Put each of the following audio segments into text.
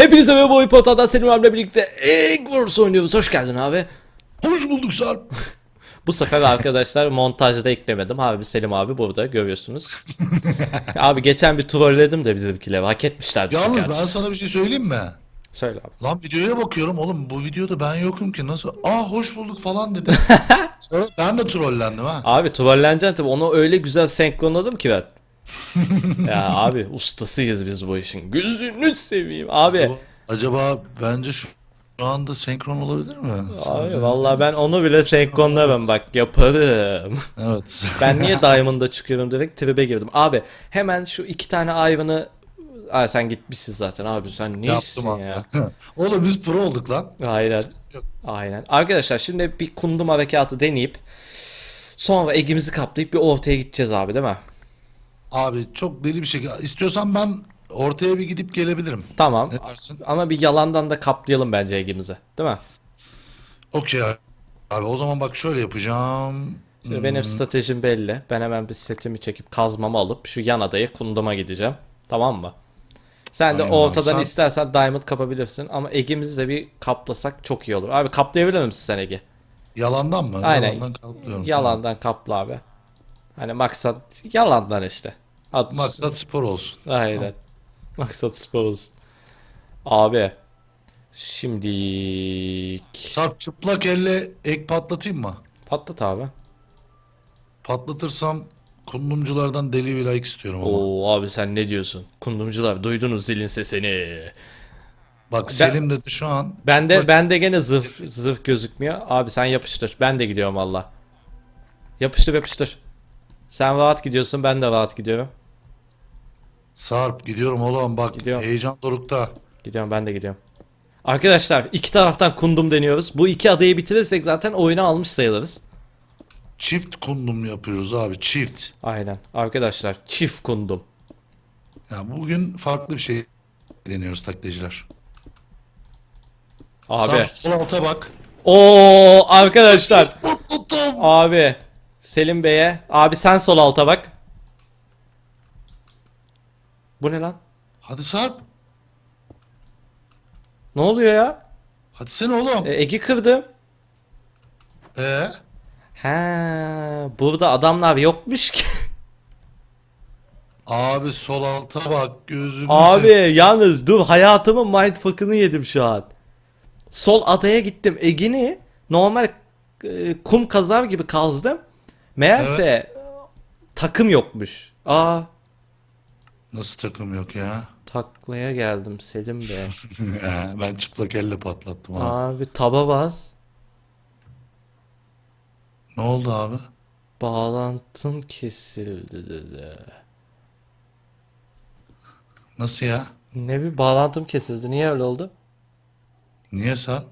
Hepinize merhaba Oyun Portal'dan Selim abiyle birlikte Egg Wars oynuyoruz. Hoş geldin abi. Hoş bulduk Sarp. Bu sefer arkadaşlar montajda eklemedim. Abi Selim abi burada görüyorsunuz. abi geçen bir trolledim de bizimkileri. Hak etmişler. Yalnız ben sana bir şey söyleyeyim mi? Söyle abi. Lan videoya bakıyorum oğlum bu videoda ben yokum ki nasıl? Aa hoş bulduk falan dedi. Sonra ben de trollendim ha. Abi trolleneceksin tabii. Onu öyle güzel senkronladım ki ben. Ya abi ustasıyız biz bu işin. Gözünü seveyim abi. Acaba, acaba bence şu, şu anda senkron olabilir mi? Abi Sence? vallahi ben onu bile senkronlarım bak yaparım. Evet. Ben niye Diamond'a çıkıyorum direkt tribe girdim. Abi hemen şu iki tane Ivan'ı Aa, sen gitmişsin zaten abi sen ne Yaptım abi. ya? oğlum biz pro olduk lan. Aynen. Aynen. Arkadaşlar şimdi bir kundum harekatı deneyip sonra egimizi kaplayıp bir ortaya gideceğiz abi değil mi? Abi çok deli bir şey. İstiyorsan ben ortaya bir gidip gelebilirim. Tamam. Ne dersin? Ama bir yalandan da kaplayalım bence egimizi. Değil mi? Okey abi. Abi o zaman bak şöyle yapacağım. Şimdi Hmm. benim stratejim belli. Ben hemen bir setimi çekip kazmamı alıp şu yan adayı kunduma gideceğim. Tamam mı? Sen de Aynen ortadan sen- istersen diamond kapabilirsin ama egimizi de bir kaplasak çok iyi olur. Abi kaplayabilir misin sen egi? Yalandan mı? Aynen. Yalandan kalkıyorum. Yalandan kapla abi. Hani maksat yalandan işte. Ad Tamam. Maksat spor olsun. Aynen. Maksat spor olsun. Abi. Şimdi Sarp çıplak elle ek patlatayım mı? patlat abi. Patlatırsam kundumculardan deli bir like istiyorum ama. Oo abi sen ne diyorsun? Kundumcular duydunuz zilin sesini. Bak Selim dedi şu an. Bende Bak- bende gene zırh zırh gözükmüyor. Abi sen yapıştır. Ben de gidiyorum valla. Yapıştır yapıştır. Sen rahat gidiyorsun ben de rahat gidiyorum. Sarp gidiyorum oğlum bak Gidiyorum. heyecan dorukta. Gidiyorum ben de gidiyorum. Arkadaşlar iki taraftan kundum deniyoruz. Bu iki adayı bitirirsek zaten oyunu almış sayılırız. Çift kundum yapıyoruz abi çift. Aynen. Arkadaşlar çift kundum. Ya bugün farklı bir şey deniyoruz taklitciler. Abi. Sarp sol alta bak. Oo arkadaşlar. Patlattım. Abi. Selim Bey'e. Abi sen sol alta bak. Bu ne lan? Hadi Sarp. Ne oluyor ya? Hadi sen oğlum. E, Egi kırdım. Ee? He, burada adamlar yokmuş ki. Abi sol alta bak gözünü Abi seveyim. yalnız dur hayatımın mindfuck'ını yedim şu an. Sol adaya gittim. Ege'ni normal e, kum kazar gibi kazdım. Meğerse takım yokmuş. Aa Nasıl takım yok ya? taklaya geldim Selim Bey. ben çıplak elle patlattım abi. Abi taba bas. Ne oldu abi? Bağlantın kesildi dedi. Nasıl ya? Ne bir bağlantım kesildi. Niye öyle oldu? Niye Sarp?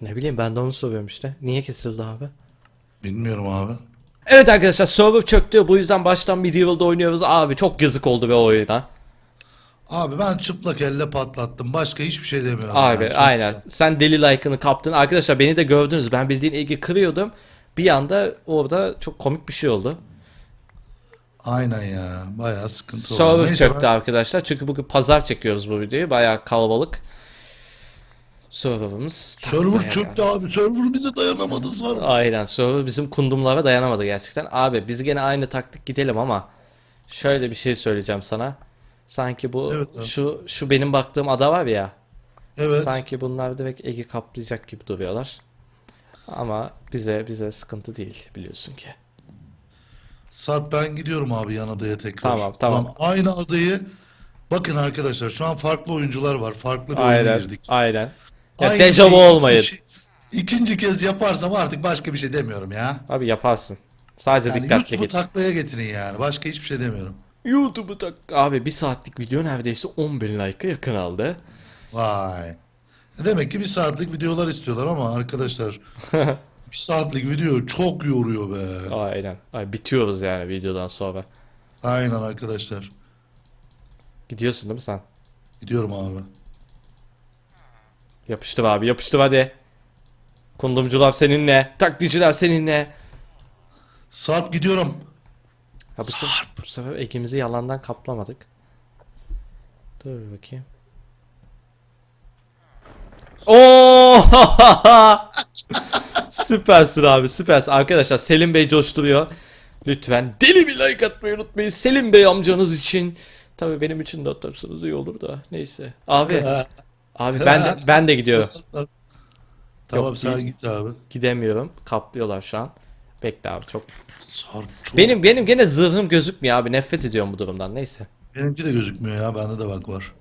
Ne bileyim ben de onu soruyorum işte. Niye kesildi abi? Bilmiyorum abi. Evet arkadaşlar server çöktü. Bu yüzden baştan Medieval'da oynuyoruz. Abi çok yazık oldu be oyuna. Abi ben çıplak elle patlattım. Başka hiçbir şey demiyorum. Abi yani. Aynen. Sen deli like'ını kaptın. Arkadaşlar beni de gördünüz. Ben bildiğin ilgi kırıyordum. Bir anda orada çok komik bir şey oldu. Aynen ya. Bayağı sıkıntı oldu. Server çöktü ben- arkadaşlar. Çünkü bugün pazar çekiyoruz bu videoyu. Bayağı kalabalık. Server'ımız Server çöktü abi. Server bize dayanamadı Sarp. Aynen server bizim kundumlara dayanamadı gerçekten. Abi biz gene aynı taktik gidelim ama şöyle bir şey söyleyeceğim sana. Sanki bu Evet abi. şu şu benim baktığım ada var ya. Evet. Sanki bunlar direkt Ege kaplayacak gibi duruyorlar. Ama bize bize sıkıntı değil biliyorsun ki. Sarp ben gidiyorum abi yan adaya tekrar. Tamam, tamam. Ulan aynı adayı Bakın arkadaşlar şu an farklı oyuncular var. Farklı bir oyuna Aynen. girdik. Aynen. Ya Aynı dejavu şeyi olmayın. ikinci- İkinci kez yaparsam artık başka bir şey demiyorum ya. Abi yaparsın. Sadece Yani dikkatli YouTube'u git. taklaya getirin yani. Başka hiçbir şey demiyorum. YouTube'u tak. Abi bir saatlik video neredeyse 10.000 like'a yakın aldı. Vay. Demek ki bir saatlik videolar istiyorlar ama arkadaşlar bir saatlik video çok yoruyor be. Aynen. Ay, bitiyoruz yani videodan sonra. Aynen arkadaşlar. Gidiyorsun değil mi sen? Gidiyorum abi. Yapıştır abi yapıştır hadi. Kundumcular seninle. Taklitçiler seninle. Sarp gidiyorum. Ha, bu, sefer, bu sefer ekimizi yalandan kaplamadık. Dur bir bakayım. Oo! süpersin abi süpersin. Arkadaşlar Selim Bey coşturuyor. Lütfen deli bir like atmayı unutmayın. Selim Bey amcanız için. Tabii benim için de atarsanız iyi olur da. Neyse. Abi abi ben de ben de gidiyorum. Tamam Yok, sen git abi. Gidemiyorum. Kaplıyorlar şu an. Bekle abi çok. Sarp. Benim benim gene zırhım gözükmüyor abi. Nefret ediyorum bu durumdan. Neyse. Benimki de gözükmüyor ya. Bende de bak var.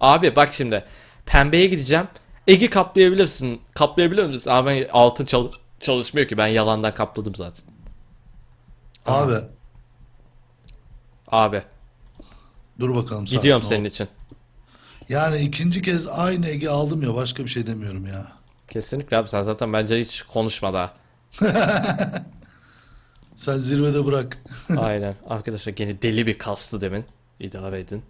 Abi bak şimdi. Pembeye gideceğim. Egi kaplayabilirsin. Kaplayabilir misin? Abi ben altın çalış çalışmıyor ki. Ben yalandan kapladım zaten. Abi Abi dur bakalım. Sarp, gidiyorum ne senin oldu? için. Yani ikinci kez aynı Ege aldım ya. Başka bir şey demiyorum ya. Kesinlikle abi sen zaten bence hiç konuşma daha. Sen zirvede bırak. Aynen. Arkadaşlar gene deli bir kastı demin. İdare edin.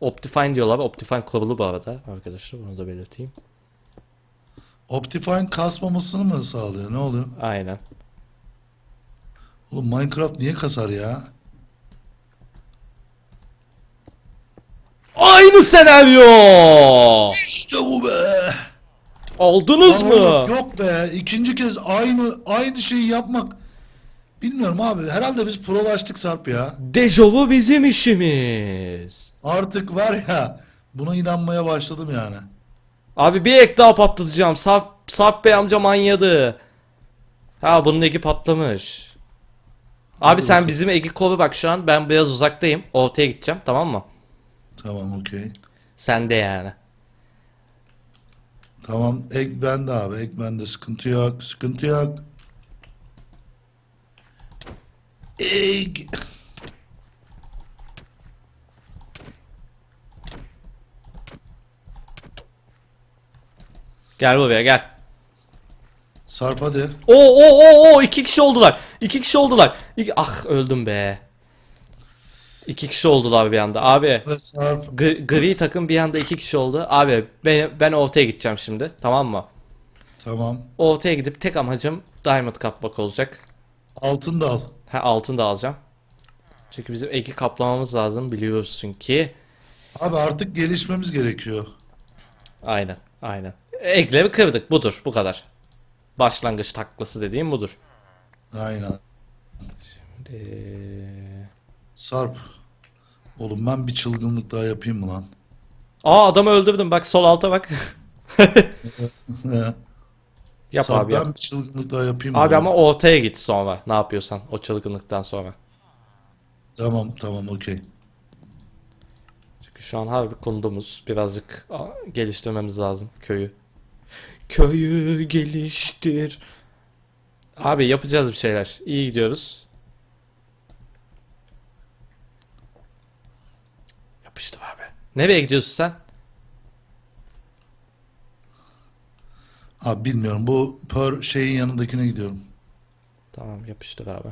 Optifine diyorlar. Optifine kurulu bu arada. Arkadaşlar bunu da belirteyim. Optifine kasmamasını mı sağlıyor? Ne oluyor? Aynen. Oğlum Minecraft niye kasar ya? Aynı senaryo! İşte bu be. Aldınız mı? oğlum, Yok be. İkinci kez aynı aynı şeyi yapmak. Bilmiyorum abi. Herhalde biz prolaştık Sarp ya. Dejavu bizim işimiz. Artık var ya. Buna inanmaya başladım yani. Abi bir ek daha patlatacağım. Sarp, Sarp Bey amca manyadı. Ha bunun eki patlamış. Abi Hadi sen bakalım. bizim eki koru bak şu an. Ben biraz uzaktayım. Ortaya gideceğim tamam mı? Tamam okey. Sen de yani. Tamam ek bende abi. Ek bende. Sıkıntı yok. Sıkıntı yok. Ek. Gel buraya gel. Sarp hadi. Oo oo oo oo iki kişi oldular. İki kişi oldular. İki... Ah öldüm be. İki kişi oldular bir anda. Abi gri, gri takım bir anda iki kişi oldu. Abi ben, ben ortaya gideceğim şimdi. Tamam mı? Tamam. Ortaya gidip tek amacım diamond kapmak olacak. Altın da al. Ha altın da alacağım. Çünkü bizim eki kaplamamız lazım biliyorsun ki. Abi artık gelişmemiz gerekiyor. Aynen aynen. Ekleri kırdık budur bu kadar. Başlangıç taklası dediğim budur. Aynen. Ee, Sarp. Oğlum ben bir çılgınlık daha yapayım mı lan? Aa adamı öldürdüm bak sol alta bak. yap Sarp abi yap. ben bir çılgınlık daha yapayım mı Abi lan? ama ortaya git sonra ne yapıyorsan o çılgınlıktan sonra. Tamam tamam okey. Çünkü şu an harbi kundumuz birazcık aa, geliştirmemiz lazım köyü. Köyü geliştir. Abi yapacağız bir şeyler. İyi gidiyoruz. Yapıştır abi. Nereye gidiyorsun sen? Abi bilmiyorum bu per şeyin yanındakine gidiyorum. Tamam yapıştır abi.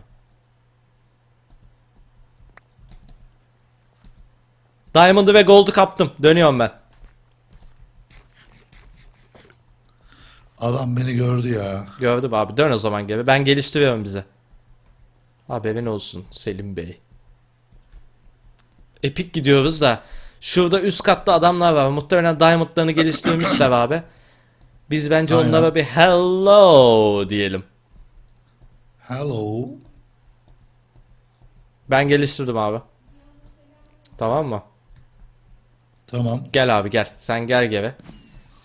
Diamond'ı ve Gold'u kaptım. Dönüyorum ben. Adam beni gördü ya. Gördüm abi. Dön o zaman geri. Ben geliştiriyorum bize. Haberin olsun Selim Bey. Epik gidiyoruz da. Şurada üst katta adamlar var. Muhtemelen Diamond'larını geliştirmişler abi. Biz bence Aynen. onlara bir hello diyelim. Hello. Ben geliştirdim abi. Tamam mı? Tamam. Gel abi gel. Sen gel geri.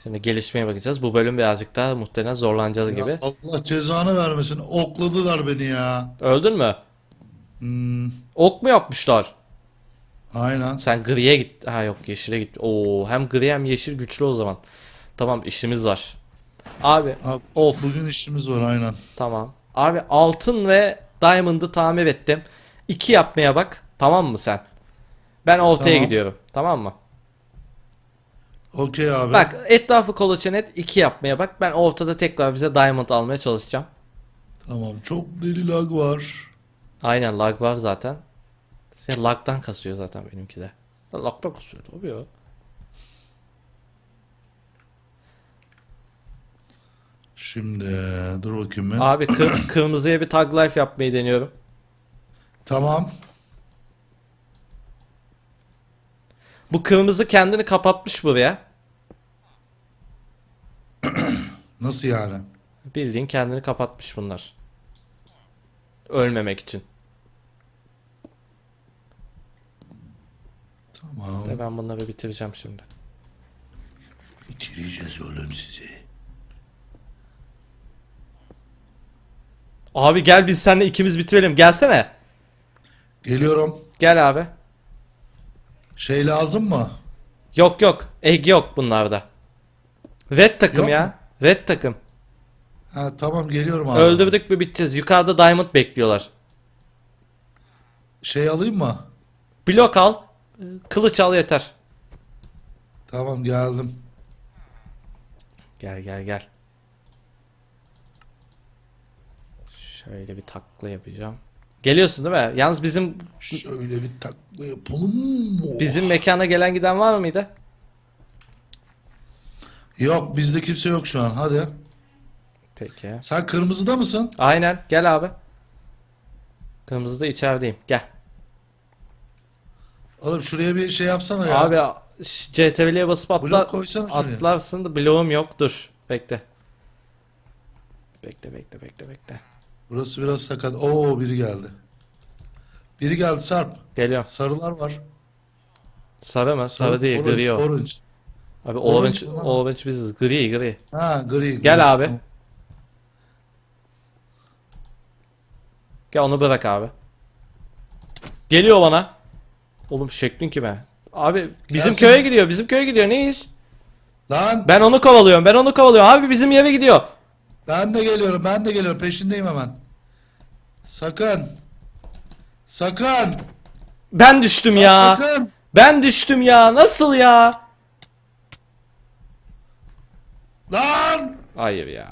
Şimdi gelişmeye bakacağız. Bu bölüm birazcık daha muhtemelen zorlanacağız Ya gibi. Allah cezanı vermesin. Okladılar beni ya. Öldün mü? Hmm, Ok mu yapmışlar? Aynen. Sen griye git. Ha yok yeşile git. Oo hem gri hem yeşil güçlü o zaman. Tamam işimiz var. Abi Abi, Of. Bugün işimiz var aynen. tamam. Abi altın ve diamond'ı tamir ettim. İki yapmaya bak. Tamam mı sen? Ben ortaya Tamam. gidiyorum. Tamam mı? Okey abi. Bak etrafı kolaçan et. iki yapmaya bak. Ben ortada tekrar bize diamond almaya çalışacağım. Tamam. Çok deli lag var. Aynen lag var zaten. Sen lag'dan kasıyor zaten benimki de. Lag'dan kasıyor tabii ya. Şimdi dur bakayım ben. Abi kır- kırmızıya bir tag life yapmayı deniyorum. Tamam. Bu kırmızı kendini kapatmış buraya. Nasıl yani? Bildiğin kendini kapatmış bunlar. Ölmemek için. Tamam. Ve ben bunları bitireceğim şimdi. Bitireceğiz oğlum sizi. Abi gel biz seninle ikimiz bitirelim. Gelsene. Geliyorum. Gel abi. Şey lazım mı? Yok yok. Egg yok bunlarda. Red takım Yok ya. mu? Red takım. Ha tamam geliyorum abi. Öldürdük mü biteceğiz. Yukarıda diamond bekliyorlar. Şey alayım mı? Blok al. Kılıç al yeter. Tamam geldim. Gel gel gel. Şöyle bir takla yapacağım. Geliyorsun değil mi? Yalnız bizim Şöyle bir takla yapalım mı? bizim mekana gelen giden var mıydı? Yok bizde kimse yok şu an. Hadi. Peki. Sen kırmızıda mısın? Aynen. Gel abi. Kırmızıda içerideyim. Gel. Oğlum şuraya bir şey yapsana ya. Abi ş- CTRL'ye basıp atla, Blok koysana şuraya. atlarsın da bloğum yok. Dur. Bekle. Bekle bekle bekle bekle. Burası biraz sakat. Oo biri geldi. Biri geldi Sarp. Geliyorum. Sarılar var. Sarı mı? Sarı, değil. orange, Gri o. Orange. Abi Orange orange, olan- orange biziz. Gri gri. Ha gri. Gel gri. abi. Tamam. Gel onu bırak abi. Geliyor bana. Oğlum şeklin kime? Abi bizim Gelsin. köye gidiyor. Bizim köye gidiyor. Ne iş? Lan Ben onu kovalıyorum. Ben onu kovalıyorum. Abi bizim yere gidiyor. ben de geliyorum. Ben de geliyorum. Peşindeyim hemen. Sakın. Sakın. Ben düştüm ya. Sakın. Ben düştüm ya. Nasıl ya? Lan. Hayır ya.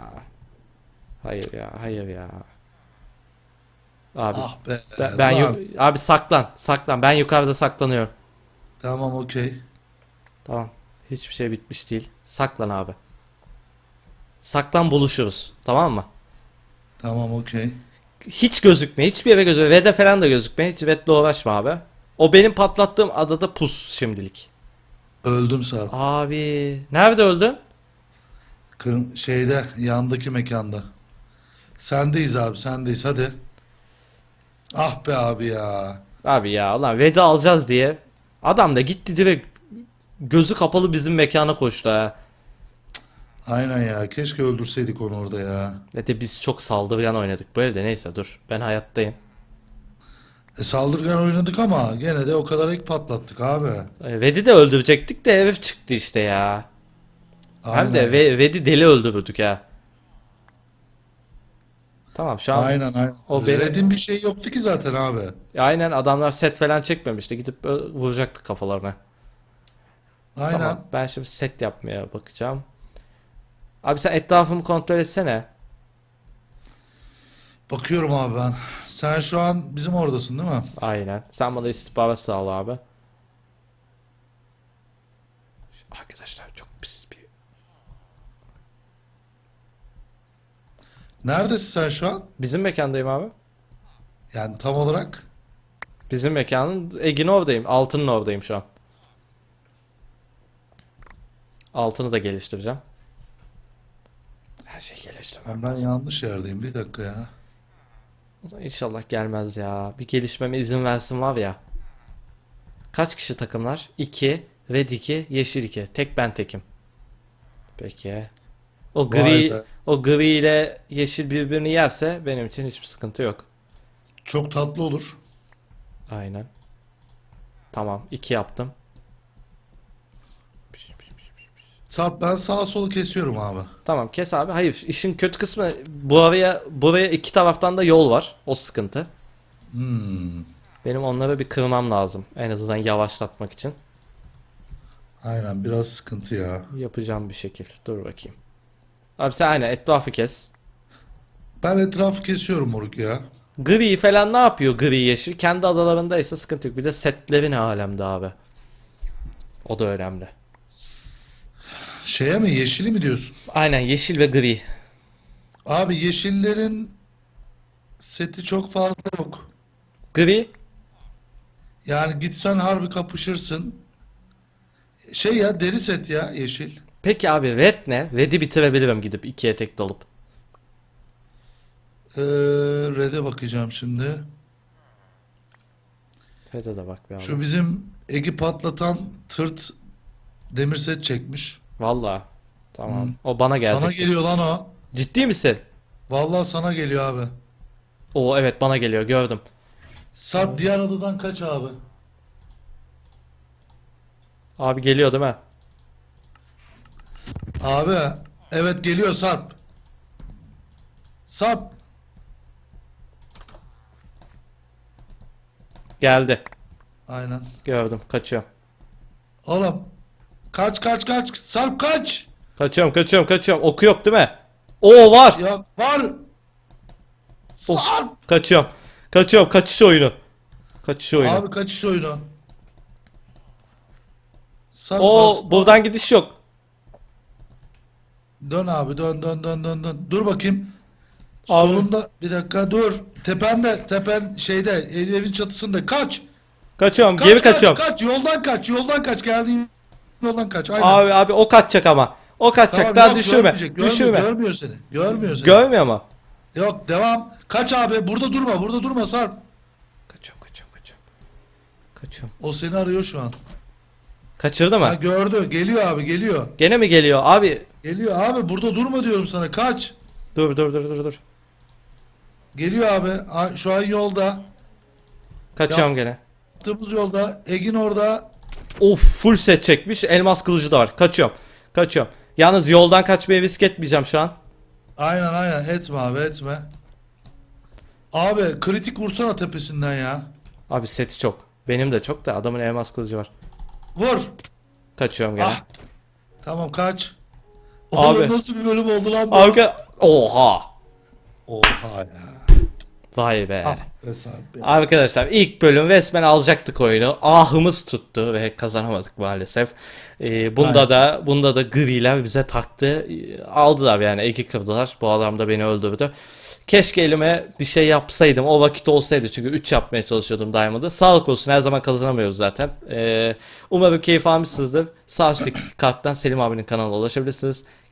Hayır ya. Hayır ya. Abi Ah be. ben, ben lan. yu- abi saklan. Saklan. Ben yukarıda saklanıyorum. Tamam okey. Tamam. Hiçbir şey bitmiş değil. Saklan abi. Saklan buluşuruz. Tamam mı? Tamam okey. Hiç gözükme. Hiçbir yere gözükme. Red'e falan da gözükme. Hiç Red'le uğraşma abi. O benim patlattığım adada pus şimdilik. Öldüm Sarp. Abi. Nerede öldün? Kırm şeyde yandaki mekanda. Sendeyiz abi sendeyiz hadi. Ah be abi ya. Abi ya ulan Red'i alacağız diye. Adam da gitti direkt gözü kapalı bizim mekana koştu ha. Aynen ya. Keşke öldürseydik onu orada ya. Ne de biz çok saldırgan oynadık. Böyle de neyse dur. Ben hayattayım. E saldırgan oynadık ama gene de o kadar ek patlattık abi. E, Red'i de öldürecektik de herif çıktı işte ya. Hem de Aynen. Ve- Red'i deli öldürdük ha. Tamam şu an Aynen aynen. O benim- Red'in bir şey yoktu ki zaten abi. aynen adamlar set falan çekmemişti. Gidip ö- vuracaktık kafalarına. Aynen. Tamam ben şimdi set yapmaya bakacağım. Abi sen etrafımı kontrol etsene. Bakıyorum abi ben. Sen şu an bizim oradasın değil mi? Aynen. Sen bana istihbarat sağla abi. Arkadaşlar çok pis bir... Neredesin sen şu an? Bizim mekandayım abi. Yani tam olarak. Bizim mekanın Egin oradayım. Altının oradayım şu an. Altını da geliştireceğim. Her şey geliştirmem Ben, ben lazım. yanlış yerdeyim. Bir dakika ya. İnşallah gelmez ya. Bir gelişmeme izin versin var ya. Kaç kişi takımlar? 2, Red 2, Yeşil 2. Tek ben tekim. Peki. O Vay gri be. O gri ile yeşil birbirini yerse benim için hiçbir sıkıntı yok. Çok tatlı olur. Aynen. Tamam, 2 yaptım. Sarp ben sağa solu kesiyorum abi. Tamam, kes abi. Hayır, işin kötü kısmı buraya buraya iki taraftan da yol var. O sıkıntı. Hmm. Benim onları bir kırmam lazım. En azından yavaşlatmak için. Aynen biraz sıkıntı ya. Yapacağım bir şekil. Dur bakayım. Abi sen aynen etrafı kes. Ben etrafı kesiyorum moruk ya. Gri falan ne yapıyor gri yeşil? Kendi adalarındaysa sıkıntı yok. Bir de setleri ne alemde abi. O da önemli. Şeye mi yeşili mi diyorsun? Aynen yeşil ve gri. Abi yeşillerin seti çok fazla yok. Gri Yani gitsen harbi kapışırsın. Şey ya deri set ya yeşil. Peki abi red ne? Red'i bitirebilirim gidip ikiye tek dalıp. Ee, Red'e bakacağım şimdi. Red'e de bak be abi. Şu bizim Egi patlatan tırt demir set çekmiş. Valla. Tamam. Hmm. O bana gelecek. Sana geliyor lan o. Ciddi misin? Vallahi sana geliyor abi. Oo evet bana geliyor gördüm. Sarp diğer adadan kaç abi? Abi geliyor değil mi? Abi evet geliyor Sarp. Sarp Geldi. aynen. Gördüm. Kaçıyorum. Oğlum kaç kaç kaç Sarp kaç. Kaçıyorum kaçıyorum kaçıyorum. Oku yok değil mi? Oo var. Ya var. Of. Sarp. Kaçıyorum. Kaçıyorum. Kaçış oyunu. Kaçış oyunu. Abi kaçış oyunu. Sarp bas. buradan gidiş yok. Dön abi dön dön dön dön dön. Dur bakayım. Abi. Solunda bir dakika dur. Tepende tepen şeyde evin çatısında kaç. Kaçıyorum. Kaç Geri kaç kaçıyorum. kaç yoldan kaç yoldan kaç geldiğin yoldan kaç. Aynen. Abi abi o kaçacak ama. O kaçacak. Tamam, Daha yok, düşürme. görmeyecek, görmüyor, düşürme. Görmüyor seni. Görmüyor seni. Görmüyor mu? Yok devam. Kaç abi burada durma burada durma Sarp. Kaçıyorum kaçıyorum kaçıyorum. Kaçıyorum. O seni arıyor şu an. Kaçırdı mı? Ha gördü. Geliyor abi geliyor. Gene mi geliyor? Abi Geliyor abi burada durma diyorum sana. Kaç. dur dur dur dur dur. Geliyor abi. Şu an yolda. Kaçıyorum gene. Yaptığımız yolda. Egin orada. Of full set çekmiş. Elmas kılıcı da var. Kaçıyorum. Kaçıyorum. Yalnız yoldan kaçmaya risk etmeyeceğim şu an. Aynen aynen. Etme abi etme. Abi kritik vursana tepesinden ya. Abi seti çok. Benim de çok da adamın elmas kılıcı var. Vur. Kaçıyorum gene. Ah. Tamam kaç. Abi. Oğlum nasıl bir bölüm oldu lan bu? Arka... Oha. Oha ya. Vay be. Ah be Sarp ya. Arkadaşlar ilk bölüm resmen alacaktık oyunu. Ahımız tuttu ve kazanamadık maalesef. Ee, bunda Aynen. da bunda da griler bize taktı. Ee, aldılar yani eki kırdılar. Bu adam da beni öldürdü. Keşke elime bir şey yapsaydım. O vakit olsaydı çünkü 3 yapmaya çalışıyordum Diamond'ı. Sağlık olsun her zaman kazanamıyoruz zaten. Ee, umarım keyif almışsınızdır. Sağ üstteki karttan Selim abinin kanalına ulaşabilirsiniz.